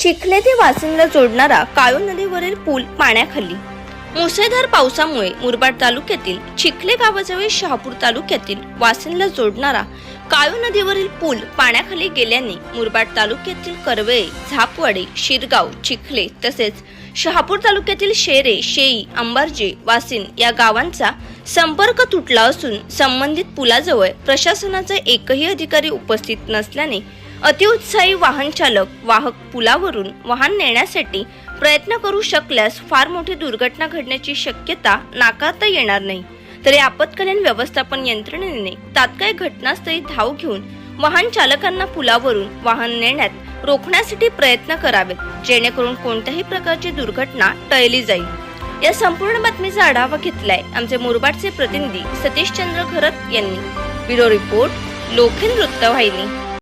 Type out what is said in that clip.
चिखले ते वासिंदला जोडणारा काळू नदीवरील पूल पाण्याखाली. मुसळधार पावसामुळे मुरबाड तालुक्यातील चिखले गावाजवळ शहापूर तालुक्यातील वासिंदला जोडणारा काळू नदीवरील पूल पाण्याखाली गेल्याने मुरबाड तालुक्यातील करवेळे झापवाडे शिरगाव चिखले तसेच शहापूर तालुक्यातील शेरे शेई अंबारजे वासिन या गावांचा संपर्क तुटला असून संबंधित पुलाजवळ प्रशासनाचा एकही अधिकारी उपस्थित नसल्याने अतिउत्साही वाहन चालक वाहक पुलावरून वाहन नेण्यासाठी प्रयत्न करू शकल्यास फार मोठी दुर्घटना घडण्याची शक्यता नाकारता येणार नाही. तरी आपत्कालीन व्यवस्थापन यंत्रणेने तात्काळ घटनास्थळी धाव घेऊन वाहन चालकांना पुलावरून वाहन नेण्यात रोखण्यासाठी प्रयत्न करावेत जेणेकरून कोणत्याही प्रकारची दुर्घटना टळली जाईल. या संपूर्ण बातमीचा आढावा घेतलाय आमचे मुरबाडचे प्रतिनिधी सतीश चंद्र खरत यांनी. ब्युरो रिपोर्ट लोखिन वृत्तवाहिनी.